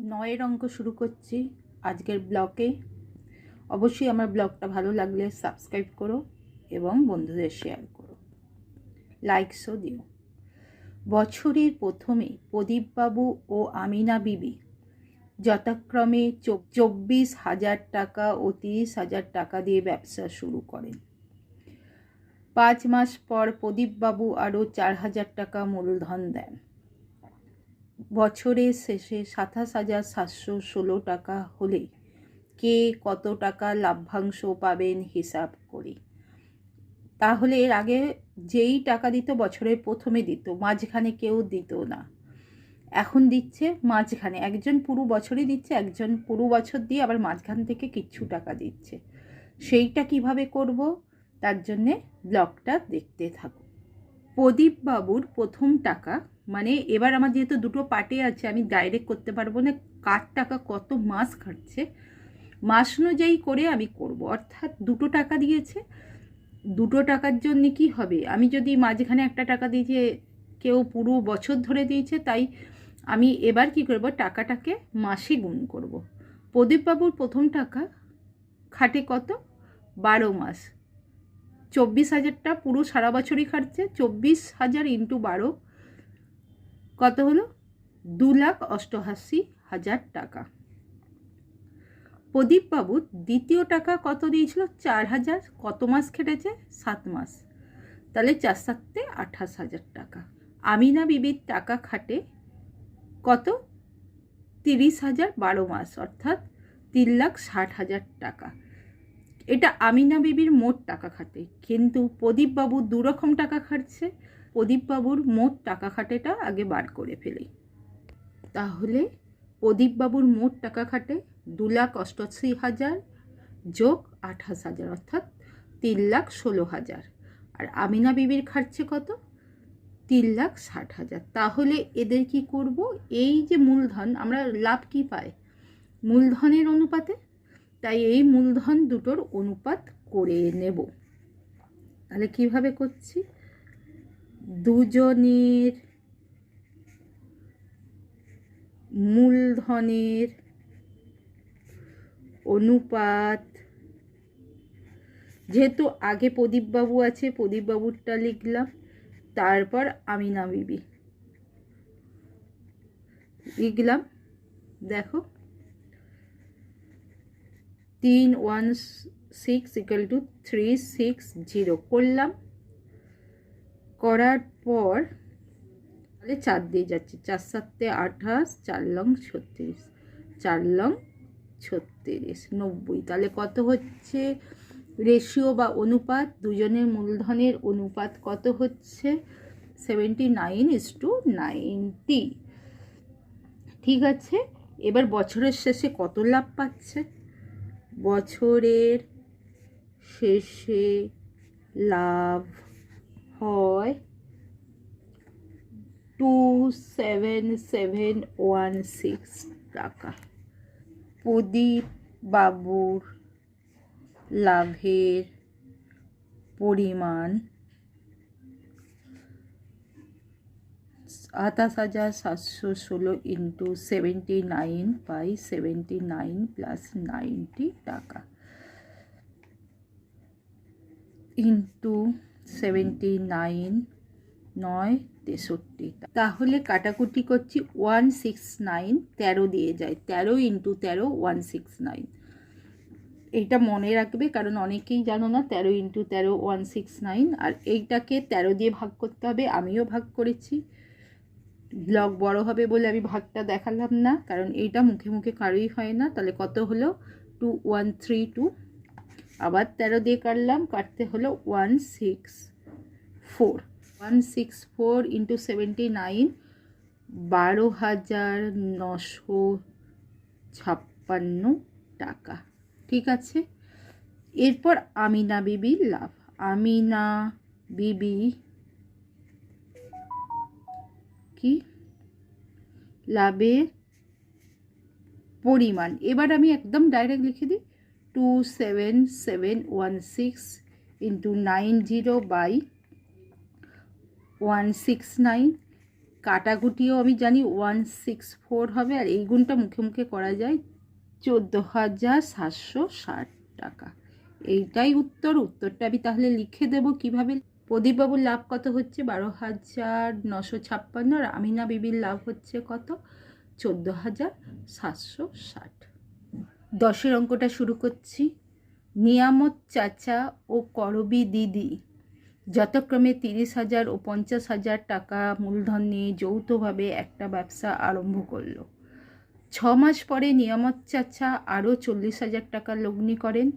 নয়ের অঙ্ক শুরু করছি আজকের ব্লকে। অবশ্যই আমার ব্লগটা ভালো লাগলে সাবস্ক্রাইব করো এবং বন্ধুদের শেয়ার করো। লাইকসও দিও। বছরের প্রথমে প্রদীপবাবু ও আমিনা বিবি যথাক্রমে চব- চব্বিশ হাজার টাকা ও তিরিশ হাজার টাকা দিয়ে ব্যবসা শুরু করেন। পাঁচ মাস পর প্রদীপবাবু আরও চার হাজার টাকা মূলধন দেন। বছরের শেষে সাতাশ হাজার সাতশো ষোলো টাকা হলে কে কত টাকা লাভ্যাংশ পাবেন হিসাব করি। তাহলে এর আগে যেই টাকা দিত বছরের প্রথমে দিত, মাঝখানে কেউ দিত না। এখন দিচ্ছে মাঝখানে, একজন পুরো বছরই দিচ্ছে, একজন পুরো বছর দিয়ে আবার মাঝখান থেকে কিচ্ছু টাকা দিচ্ছে। সেইটা কীভাবে করব? তার জন্যে ব্লগটা দেখতে থাকো প্রদীপ বাবুর প্রথম টাকা মানে এবার আমার যেহেতু দুটো পার্টে আছে, আমি ডাইরেক্ট করতে পারব না, কার টাকা কত মাস খাটছে, মাস অনুযায়ী করে আমি করব। অর্থাৎ দুটো টাকা দিয়েছে, দুটো টাকার জন্য কি হবে? আমি যদি মাঝখানে একটা টাকা দিয়েছে, কেউ পুরো বছর ধরে দিয়েছে, তাই আমি এবার কি করব? টাকাটাকে মাসে গুণ করব। প্রদীপবাবুর প্রথম টাকা খাটে কত? বারো মাস। চব্বিশ হাজারটা পুরো সারা বছরই খাটছে, চব্বিশ হাজার ইন্টু বারো। কত হলো? দু লাখ অষ্টআশি হাজার টাকা। প্রদীপবাবুর দ্বিতীয় টাকা কত দিয়েছিল? চার হাজার। কত মাস খেটেছে? সাত মাস। তাহলে চার সাতে আঠাশ হাজার টাকা। আমিনা বিবির টাকা খাটে কত? তিরিশ হাজার বারো মাস, অর্থাৎ তিন লাখ ষাট হাজার টাকা। এটা আমিনা বিবির মোট টাকা খাটে। কিন্তু প্রদীপবাবু দুরকম টাকা খাটছে। প্রদীপবাবুর মোট টাকা খাটেটা আগে বার করে ফেলি। তাহলে প্রদীপবাবুর মোট টাকা খাটে দু লাখ অষ্টআশি হাজার যোগ আঠাশ হাজার, অর্থাৎ তিন লাখ ষোলো হাজার। আর আমিনা বিবির খাটছে কত? তিন লাখ ষাট হাজার। তাহলে এদের কি করব? এই যে মূলধন, আমরা লাভ কি পাই? মূলধনের অনুপাতে তাই এই মূলধন দুটোর অনুপাত করে নেব। তাহলে কীভাবে করছি? দুজনের মূলধনের অনুপাত, যেহেতু আগে প্রদীপবাবু আছে, প্রদীপবাবুরটা লিখলাম, তারপর আমিনা বিবি লিখলাম। দেখো তিন one six equal two three six zero করলাম। করার পর তাহলে চার দিয়ে যাচ্ছে। চার সাতে আঠাশ, চার লং ছত্রিশ, চার লং ছত্রিশ, নব্বই। তাহলে কত হচ্ছে? রেশিও বা অনুপাত, দুজনের মূলধনের অনুপাত কত হচ্ছে? Seventy nine is to ninety ঠিক আছে? এবার বছরের শেষে কত লাভ পাচ্ছে? বছরের শেষে লাভ হয় two seven seven one six টাকা। প্রদীপ বাবুর লাভের পরিমাণ আঠাশ হাজার সাতশো ষোলো into seventy nine by nine plus ninety টাকা। ইন্টু সেভেন্টি নাইন নয় তেষট্টি তাহলে কাটাকুটি করছি ওয়ান সিক্স নাইন তেরো দিয়ে যায় তেরো ইন্টু তেরো ওয়ান সিক্স নাইন এইটা মনে রাখবে কারণ অনেকেই জানো না, তেরো ইন্টু তেরো ওয়ান সিক্স নাইন আর এইটাকে তেরো দিয়ে ভাগ করতে হবে, আমিও ভাগ করেছি। ব্লগ বড় হবে বলে আমি ভাগটা দেখালাম না, কারণ এইটা মুখে মুখে কারোই হয় না। তাহলে কত হলো? টু ওয়ান থ্রি টু আবার তেরো দিয়ে কাটলাম, কাটতে হলো one six four one six four into seventy nine বারো হাজার নশো ছাপ্পান্ন টাকা। ঠিক আছে? এরপর আমিনা বিবি লাভ। আমিনা বিবি কি? লাভের পরিমাণ। এবার আমি একদম ডাইরেক্ট লিখে দিই। Two seven seven one six into nine zero by one six nine কাটাকুটিও আমি জানি ওয়ান সিক্স ফোর হবে, আর এই গুণটা মুখে মুখে করা যায় চোদ্দ হাজার সাতশো ষাট টাকা। এইটাই উত্তর। উত্তরটা আমি তাহলে লিখে দেব কীভাবে? প্রদীপবাবুর লাভ কত হচ্ছে? বারো হাজার নশো ছাপ্পান্ন আর আমিনা বিবির লাভ হচ্ছে কত? চোদ্দ হাজার সাতশো ষাট। দশের অঙ্কটা শুরু করছি। নিয়ামত চাচা ও করবি দিদি, যথাক্রমে তিরিশ হাজার ও পঞ্চাশ হাজার টাকা মূলধন নিয়ে যৌথভাবে একটা ব্যবসা আরম্ভ করল। ছ মাস পরে নিয়ামত চাচা আরও চল্লিশ হাজার টাকা লগ্নি করেন,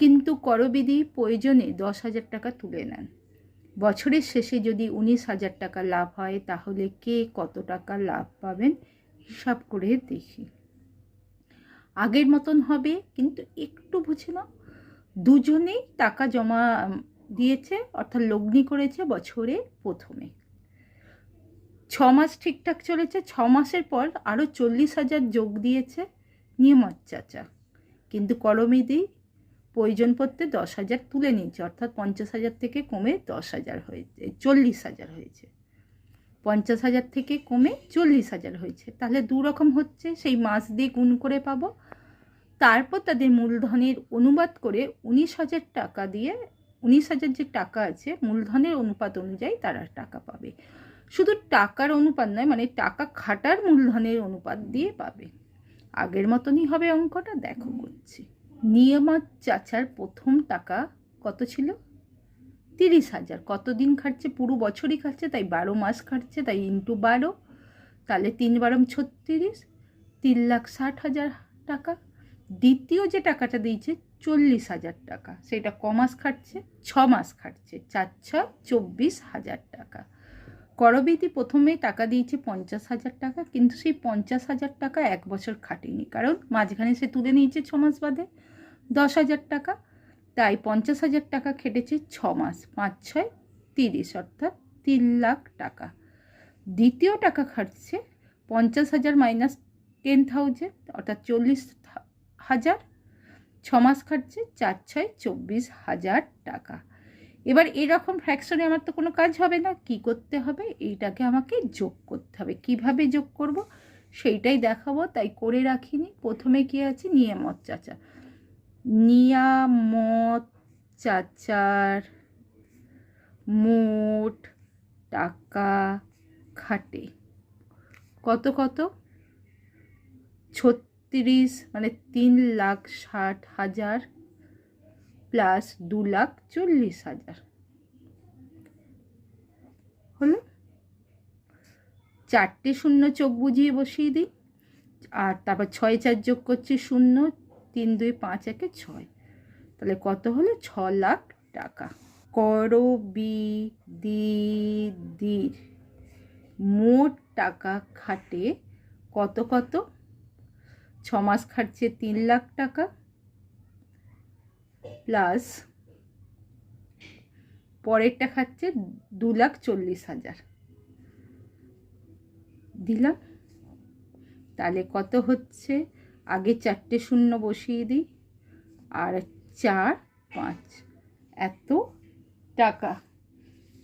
কিন্তু করবিদি প্রয়োজনে দশ হাজার টাকা তুলে নেন। বছরের শেষে যদি উনিশ হাজার টাকা লাভ হয়, তাহলে কে কত টাকা লাভ পাবেন হিসাব করে দেখি। আগের মতন হবে, কিন্তু একটু বুঝে নাও। দুজনেই টাকা জমা দিয়েছে, অর্থাৎ লগ্নি করেছে বছরে প্রথমে। ছ মাস ঠিকঠাক চলেছে, ছ মাসের পর আরও চল্লিশ হাজার যোগ দিয়েছে নিয়মত চাচা। কিন্তু করমিদি প্রয়োজন পড়তে দশ হাজার তুলে নিয়েছে, অর্থাৎ পঞ্চাশ হাজার থেকে কমে দশ হাজার হয়েছে, চল্লিশ হাজার হয়েছে। পঞ্চাশ হাজার থেকে কমে চল্লিশ হাজার হয়েছে। তাহলে দু রকম হচ্ছে, সেই মাস দিয়ে গুণ করে পাবো। তারপর তাদের মূলধনের অনুবাদ করে উনিশ হাজার টাকা দিয়ে, উনিশ হাজার যে টাকা আছে, মূলধনের অনুপাত অনুযায়ী তারা টাকা পাবে। শুধু টাকার অনুপাত নয় মানে টাকা খাটার মূলধনের অনুপাত দিয়ে পাবে। আগের মতনই হবে অঙ্কটা, দেখো করছি। নিয়মাত চাচার প্রথম টাকা কত ছিল? তিরিশ হাজার। কতদিন খাটছে? পুরো বছরই খাটছে, তাই বারো মাস খাটছে, তাই ইন্টু বারো। তাহলে তিন বারম ছত্রিশ, তিন লাখ ষাট হাজার টাকা। দ্বিতীয় যে টাকাটা দিয়েছে, চল্লিশ হাজার টাকা। সেটা ক মাস খাটছে? ছ মাস খাটছে। চার ছ, চব্বিশ হাজার টাকা। করবিদি প্রথমে টাকা দিয়েছে পঞ্চাশ হাজার টাকা, কিন্তু সেই পঞ্চাশ হাজার টাকা এক বছর খাটেনি। কারণ মাঝখানে সে তুলে নিয়েছে ছ মাস বাদে দশ হাজার টাকা, তাই পঞ্চাশ হাজার টাকা খেটেছে ছ মাস, পাঁচ ছয় তিরিশ, অর্থাৎ তিন লাখ টাকা। দ্বিতীয় টাকা খাটছে পঞ্চাশ হাজার মাইনাস টেন থাউজেন্ড, অর্থাৎ চল্লিশ হাজার, ছ মাস খাটছে চার ছয় চব্বিশ হাজার টাকা। এবার এরকম ফ্র্যাকশনে আমার তো কোনো কাজ হবে না। কি করতে হবে? এইটাকে আমাকে যোগ করতে হবে। কীভাবে যোগ করব? সেইটাই দেখাবো, তাই করে রাখিনি। প্রথমে কি আছে? নিয়ামত চাচা। নিয়ামত চাচার মোট টাকা খাটে। কত কত? ছত্রিশ মানে তিন লাখ ষাট হাজার প্লাস দু লাখ চল্লিশ হাজার। হলো? চারটে শূন্য চোখ বুঝিয়ে বসিয়ে দিই। আর তারপর ছয় চার যোগ করছি শূন্য, তিন দুই পাঁচ একে ছয়। তাহলে কত হলো? ছ লাখ টাকা। করবি দিদির মোট টাকা খাটে কত কত? ছ মাস খাটছে তিন লাখ টাকা। প্লাস পরেরটা খাচ্ছে দু লাখ চল্লিশ হাজার। দিলাম। তাহলে কত হচ্ছে? আগে চারটে শূন্য বসিয়ে দিই। আর চার, পাঁচ, এত টাকা।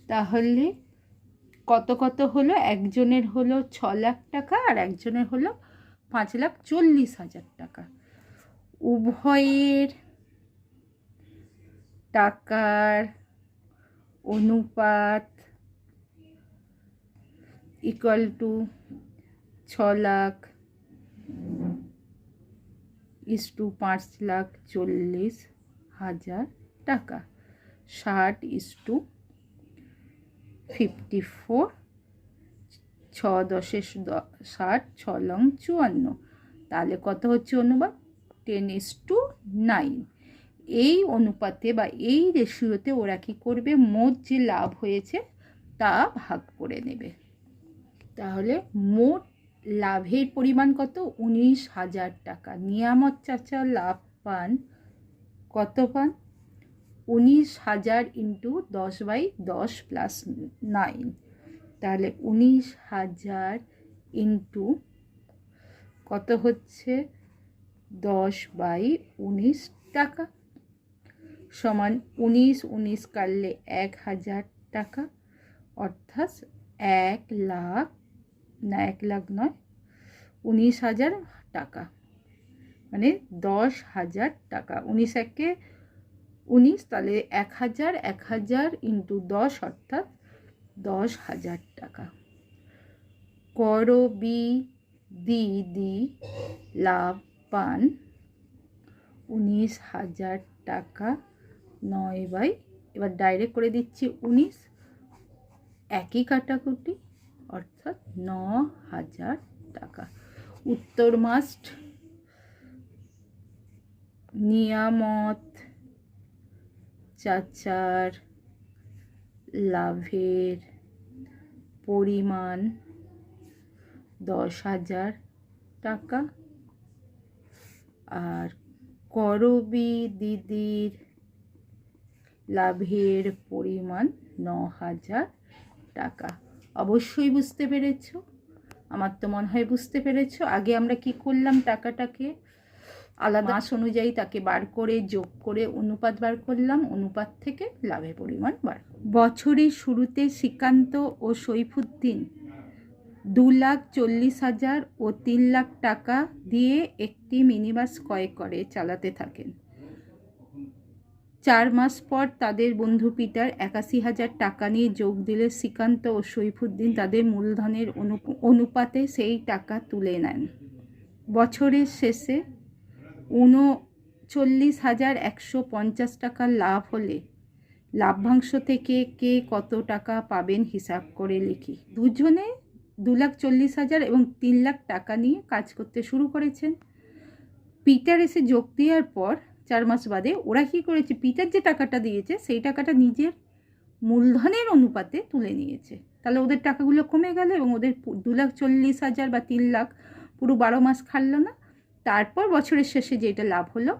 তাহলে কত কত হলো? একজনের হলো ছ লাখ টাকা আর একজনের হলো পাঁচ লাখ চল্লিশ হাজার টাকা। উভয়ের টাকার অনুপাত ইকুয়াল টু ছ লাখ ইস টু পাঁচ লাখ চল্লিশ হাজার টাকা। ষাট ইস টু ফিফটি ফোর ছ দশে ষাট, ছ লং চুয়ান্ন। তাহলে কত হচ্ছে অনুপাত? টেন ইস টু নাইন এই অনুপাতে বা এই রেশিওতে ওরা কী করবে? মোট যে লাভ হয়েছে, তা ভাগ করে নেবে। তাহলে মোট লাভের পরিমাণ কত? উনিশ হাজার টাকা। নিয়ামত চাচা, লাভ পান। কত পান? উনিশ হাজার ইন্টু দশ বাই দশ প্লাস নাইন। তাহলে উনিশ হাজার ইন্টু কত হচ্ছে? দশ বাই উনিশ টাকা। সমান উনিশ উনিশ কাটলে এক হাজার টাকা, অর্থাৎ এক লাখ, না, এক লাখ নয়, উনিশ হাজার টাকা। মানে দশ হাজার টাকা। উনিশ একে উনিশ, তাহলে এক হাজার এক হাজার ইন্টু দশ, অর্থাৎ দশ হাজার টাকা। করবি দিদি লাভ পান, উনিশ হাজার টাকা নয় বাই। এবার ডাইরেক্ট করে দিচ্ছি উনিশ। একই কাটাকুটি, অর্থাৎ ন হাজার টাকা। উত্তর মাস্ট নিয়ামত, চাচার, লাভের পরিমাণ দশ হাজার টাকা। আর করবি দিদির লাভের পরিমাণ ন হাজার টাকা। অবশ্যই বুঝতে পেরেছ? আমার তো মনে হয় বুঝতে পেরেছ। আগে আমরা কি করলাম? টাকাটাকে আলাদা মাস অনুযায়ী তাকে বার করে, যোগ করে অনুপাত বার করলাম। অনুপাত থেকে লাভের পরিমাণ বার বছরের শুরুতে শ্রীকান্ত ও সৈফুদ্দিন দু লাখ চল্লিশ হাজার ও তিন লাখ টাকা দিয়ে একটি মিনিবাস ক্রয় করে চালাতে থাকেন। চার মাস পর তাদের বন্ধু পিটার একাশি হাজার টাকা নিয়ে যোগ দিলে শ্রীকান্ত ও সৈফুদ্দিন তাদের মূলধনের অনুপ- অনুপাতে সেই টাকা তুলে নেন। বছরের শেষে উনচল্লিশ হাজার একশো পঞ্চাশ টাকা লাভ হলে লাভ্যাংশ থেকে কে কত টাকা পাবেন হিসাব করে লিখি। দুজনে দু লাখ চল্লিশ হাজার এবং তিন লাখ টাকা নিয়ে কাজ করতে শুরু করেছেন। পিটার এসে যোগ দেওয়ার পর চার মাস বাদে ওরা কী করেছে? পিতার যে টাকাটা দিয়েছে, সেই টাকাটা নিজের মূলধনের অনুপাতে তুলে নিয়েছে। তাহলে ওদের টাকাগুলো কমে গেল এবং ওদের দু লাখ চল্লিশ হাজার বা তিন লাখ পুরো বারো মাস খাটলো না। তারপর বছরের শেষে যেটা লাভ হলো,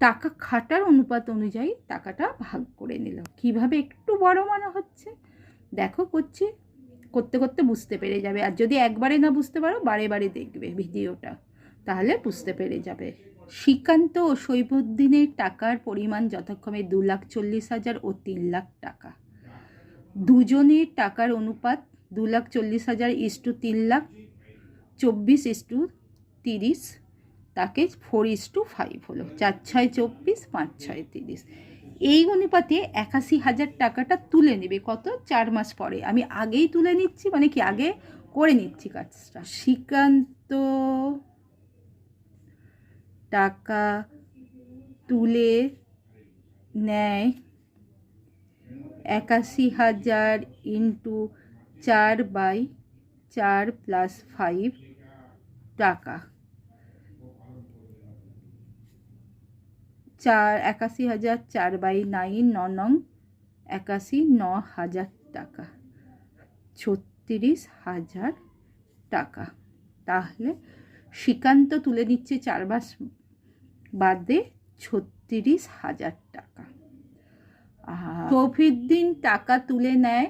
টাকা খাটার অনুপাত অনুযায়ী টাকাটা ভাগ করে নিল। কীভাবে একটু বড় মনে হচ্ছে? দেখো করছি, করতে করতে বুঝতে পেরে যাবে। আর যদি একবারে না বুঝতে পারো, বারে বারে দেখবে ভিডিওটা। তাহলে বুঝতে পেরে যাবে। শ্রীকান্ত ও সৈফুদ্দিনের টাকার পরিমাণ যথাক্রমে দু লাখ চল্লিশ হাজার ও তিন লাখ টাকা। দুজনের টাকার অনুপাত দু লাখ চল্লিশ হাজার ইস টু তিন লাখ, চব্বিশ ইস টু তিরিশ, তাকে ফোর ইস টু ফাইভ হলো, চার ছয় চব্বিশ, পাঁচ ছয় তিরিশ। এই অনুপাতে একাশি হাজার টাকাটা তুলে নেবে। কত? চার মাস পরে। আমি আগেই তুলে নিচ্ছি মানে কি আগে করে নিচ্ছি কাজটা। শ্রীকান্ত টাকা তুলে নেয়। একাশি হাজার ইন্টু চার বাই চার প্লাস ফাইভ টাকা। চার, একাশি হাজার চার বাই নাইন, ন নং, একাশি, ন হাজার টাকা। ছত্রিশ হাজার টাকা। তাহলে শ্রীকান্ত তুলে নিচ্ছে চার মাস বাদে ছত্রিশ হাজার টাকা। আর প্রফিদ্দিন টাকা তুলে নেয়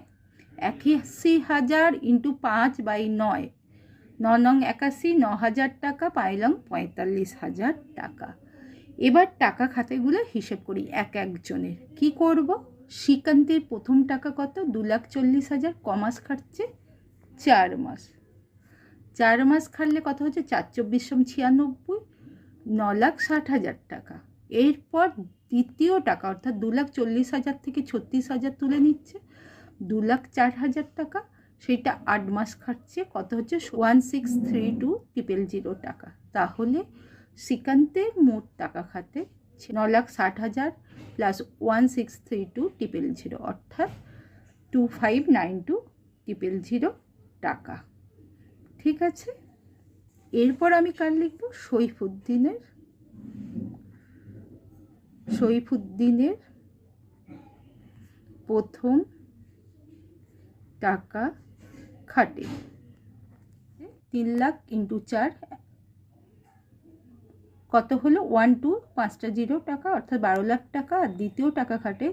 একাশি হাজার ইন্টু পাঁচ বাই নয়। ন নং একাশি ন হাজার টাকা, পাইলং পঁয়তাল্লিশ হাজার টাকা। এবার টাকা খাতাগুলো হিসেব করি এক একজনের। কি করব? শ্রীকান্তের প্রথম টাকা কত? দু লাখ চল্লিশ হাজার কমাস খাটছে চার মাস। চার মাস খাটলে কত হচ্ছে? চার চব্বিশ ছিয়ানব্বই। ন লাখ ষাট হাজার টাকা। এরপর দ্বিতীয় টাকা, অর্থাৎ দু লাখ চল্লিশ হাজার থেকে ছত্রিশ হাজার তুলে নিচ্ছে। দু লাখ চার হাজার টাকা, সেটা আট মাস খাটছে। কত হচ্ছে? One six three two triple zero টাকা। তাহলে শ্রীকান্তের মোট টাকা খাতে ন লাখ ষাট হাজার plus one six three two triple zero, অর্থাৎ two five nine two triple zero টাকা। ঠিক আছে? এরপর আমি কার লিখব? সৈফুদ্দিনের সৈফুদ্দিনের প্রথম টাকা খাটে। তিন লাখ ইন্টু চার, কত হলো? ওয়ান টু, পাঁচটা জিরো টাকা, অর্থাৎ বারো লাখ টাকা। আর দ্বিতীয় টাকা খাটে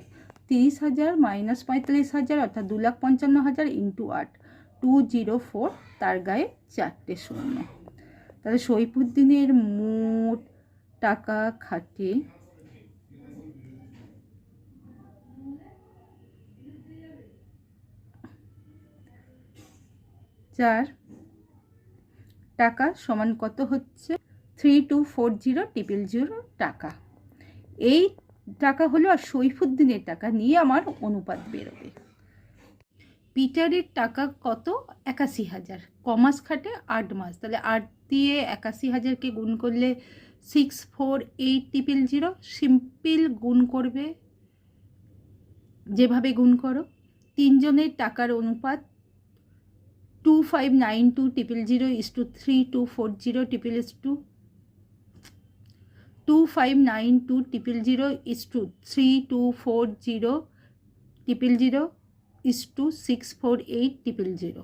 তিরিশ হাজার মাইনাস পঁয়তাল্লিশ হাজার, অর্থাৎ দু লাখ পঞ্চান্ন হাজার ইন্টু আট। টু জিরো ফোর, তার গায়ে চারটে শূন্য। তাহলে সৈফুদ্দিনের মোট টাকা খাটে হাজার টাকা সমান কত হচ্ছে? Three two four zero triple zero টাকা। এই টাকা হলো আর সৈফুদ্দিনের টাকা নিয়ে আমার অনুপাত বেরোবে। পিটারের টাকা কত? একাশি হাজার। কমাস খাটে আট মাস। তাহলে আট দিয়ে একাশি হাজারকে গুণ করলে six four eight triple zero simple গুণ করবে। যেভাবে গুণ করো, তিনজনের টাকার অনুপাত two five nine two triple zero is to three two four zero triple is to two five nine two triple zero is to three two four zero triple zero is to six four eight triple zero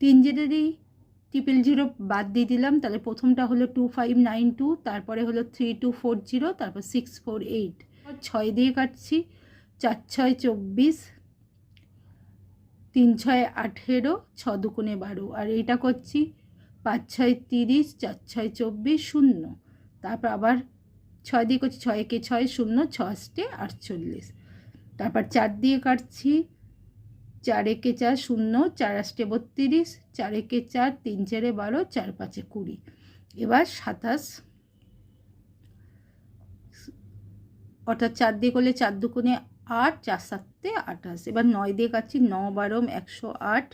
তিনজনেরই triple zero বাদ দিয়ে দিলাম, তাহলে প্রথমটা হলো two five nine two তারপরে হলো three two four zero তারপর six four eight ছয় দিয়ে কাটছি, চার ছয় চব্বিশ, তিন ছয় আঠেরো, ছ দুগুণে বারো। আর এইটা করছি, পাঁচ ছয় তিরিশ, চার ছয় চব্বিশ, শূন্য। তারপর আবার ছয় দিয়ে করছি, ছয় কে ছয়, শূন্য, ছ আষ্টে আটচল্লিশ। তারপর চার দিয়ে কাটছি চার একে চার শূন্য, চার আষ্টে বত্রিশ চার একে চার তিন চারে বারো, চার পাঁচে কুড়ি। এবার সাতাশ। অর্থাৎ চার দিয়ে করলে চার দুগুণে আট, চার সাতে আঠাশ। এবার নয় দিয়ে কাটছি ন বারম একশো আট।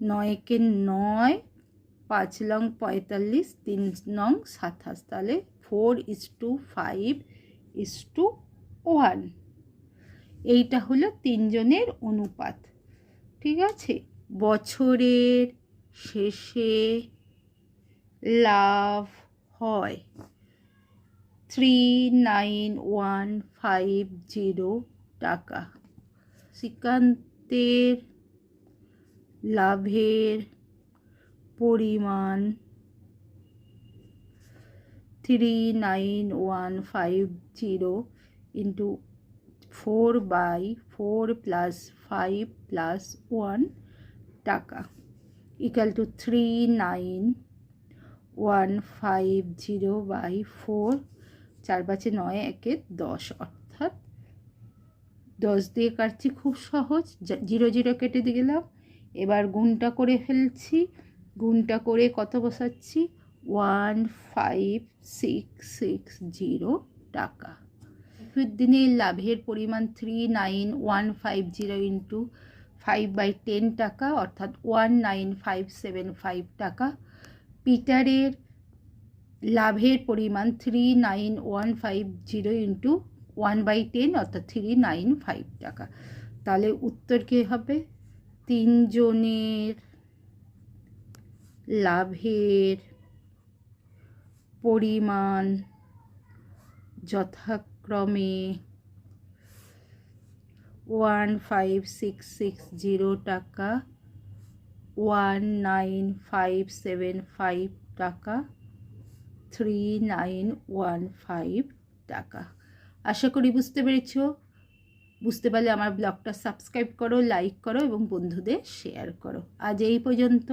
নয় একে নয়, পাঁচ লং পঁয়তাল্লিশ, তিন নং সাতাশ। তাহলে four is to five, is to one. এইটা হলো তিনজনের অনুপাত। ঠিক আছে? বছরের শেষে লাভ হয় three nine one five zero টাকা। শ্রীকান্তের লাভের পরিমাণ three nine one five zero into four by four plus five plus one টাকা। Equal to three nine one five zero by four চার পাঁচে নয় একে দশ। অর্থাৎ দশ দিয়ে কাটছি খুব সহজ। জিরো জিরো কেটে দিয়ে গেলাম এবার গুণটা করে ফেলছি। গুণটা করে কত বসাচ্ছি? One five six six zero টাকা। দিনের লাভের পরিমাণ three nine one five zero into five by ten টাকা, অর্থাৎ one nine five seven five টাকা। পিটারের লাভের পরিমাণ three nine one five zero into one by ten অর্থাৎ থ্রি নাইন ফাইভ টাকা। তাহলে উত্তর কী হবে? তিনজনের লাভের পরিমাণ যথাক্রমে one five six six zero টাকা, one nine five seven five টাকা, থ্রি নাইন ওয়ান ফাইভ টাকা। আশা করি বুঝতে পেরেছ। বুঝতে পারলে আমার ব্লগটা সাবস্ক্রাইব করো, লাইক করো এবং বন্ধুদের শেয়ার করো। আজ এই পর্যন্ত।